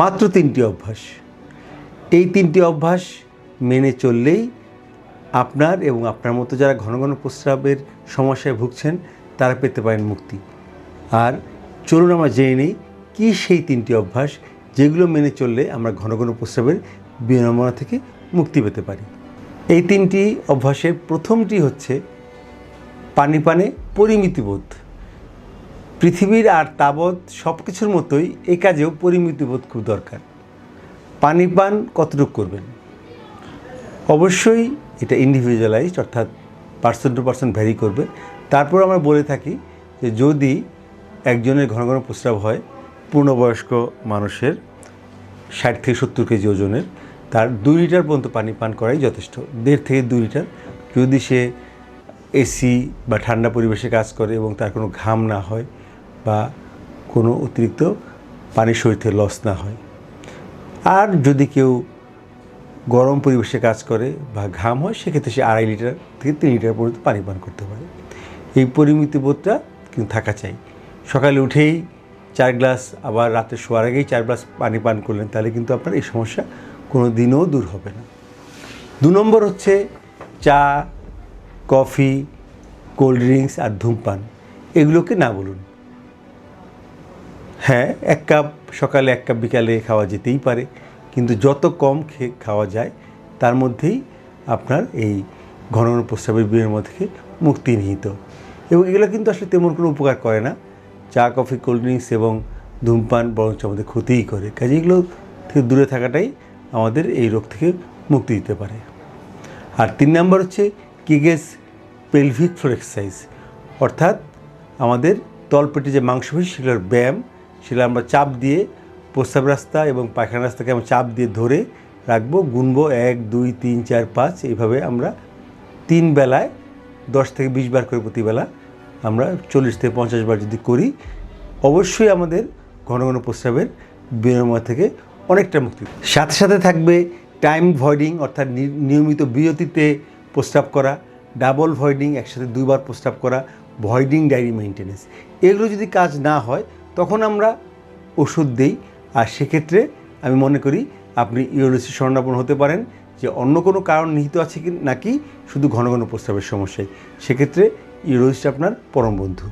মাত্র তিনটি অভ্যাস। এই তিনটি অভ্যাস মেনে চললেই আপনার এবং আপনার মতো যারা ঘন ঘন প্রস্রাবের সমস্যায় ভুগছেন, তারা পেতে পারেন মুক্তি। আর চলুন আমরা জেনে নিই কী সেই তিনটি অভ্যাস যেগুলো মেনে চললে আমরা ঘন ঘন প্রস্রাবের বিড়ম্বনা থেকে মুক্তি পেতে পারি। এই তিনটি অভ্যাসের প্রথমটি হচ্ছে পানি পানে পরিমিতিবোধ পৃথিবীর আর তাবৎ সব কিছুর মতোই এই কাজেও পরিমিতিবোধ খুব দরকার। পানি পান কতটুকু করবেন? অবশ্যই এটা ইন্ডিভিজুয়ালাইজড অর্থাৎ পার্সন টু পার্সন ভ্যারি করবে। তারপর আমরা বলে থাকি যে যদি একজনের ঘন ঘন প্রস্রাব হয়, পূর্ণবয়স্ক মানুষের ষাট থেকে সত্তর কেজি ওজনের, তার দুই লিটার পর্যন্ত পানি পান করাই যথেষ্ট। দেড় থেকে দুই লিটার। যদি সে এসি বা ঠান্ডা পরিবেশে কাজ করে এবং তার কোনো ঘাম না হয় বা কোনো অতিরিক্ত পানি শরীর লস না হয়। আর যদি কেউ গরম পরিবেশে কাজ করে বা ঘাম হয়, সেক্ষেত্রে সে আড়াই লিটার থেকে তিন লিটার পর্যন্ত পানি পান করতে পারে। এই পরিমিতি বোধটা কিন্তু থাকা চাই। সকালে উঠেই চার গ্লাস, আবার রাতে শোয়ার আগেই চার গ্লাস পানি পান করলেন, তাহলে কিন্তু আপনার এই সমস্যা কোনো দিনও দূর হবে না। দু নম্বর হচ্ছে চা, কফি, কোল্ড ড্রিঙ্কস আর ধূমপান। এগুলোকে না বলুন। হ্যাঁ এক কাপ, সকালে এক কাপ বিকালে খাওয়া যেতেই পারে, কিন্তু যত কম খেয়ে খাওয়া যায়, তার মধ্যেই আপনার এই ঘন প্রস্রাবের বিয়ের থেকে মুক্তি নিহিত। এবং এগুলো কিন্তু আসলে তেমন কোনো উপকার করে না। চা, কফি, কোল্ড ড্রিঙ্কস এবং ধূমপান বরঞ্চ আমাদের ক্ষতিই করে। কাজে এগুলো থেকে দূরে থাকাটাই আমাদের এই রোগ থেকে মুক্তি দিতে পারে। আর তিন নম্বর হচ্ছে কিগেস পেলভিক ফ্লোর এক্সারসাইজ। অর্থাৎ আমাদের তলপেটে যে মাংসপেশি, সেগুলোর ব্যায়াম সেগুলো আমরা চাপ দিয়ে প্রস্রাব রাস্তা এবং পায়খানা রাস্তাকে আমরা চাপ দিয়ে ধরে রাখব, গুনবো এক, দুই, তিন, চার, পাঁচ, এইভাবে আমরা তিন বেলায় দশ থেকে বিশ বার করে প্রতিবেলা আমরা চল্লিশ থেকে পঞ্চাশ বার যদি করি, অবশ্যই আমাদের ঘন ঘন প্রস্রাবের বিনিময় থেকে অনেকটা মুক্তি সাথে সাথে থাকবে টাইম ভয়েডিং অর্থাৎ নিয়মিত বিরতিতে প্রস্রাব করা ডাবল ভয়েডিং একসাথে দুইবার প্রস্রাব করা ভয়েডিং ডায়েরি মেনটেনেন্স এগুলো যদি কাজ না হয় তখন আমরা ওষুধ দিই। আর সেক্ষেত্রে আমি মনে করি আপনি ইউরোলজি শরণাপন্ন হতে পারেন যে অন্য কোনো কারণ নিহিত আছে কি, নাকি শুধু ঘন ঘন প্রস্রাবের সমস্যায়। সেক্ষেত্রে ইউরোলজিস্ট আপনার পরম বন্ধু।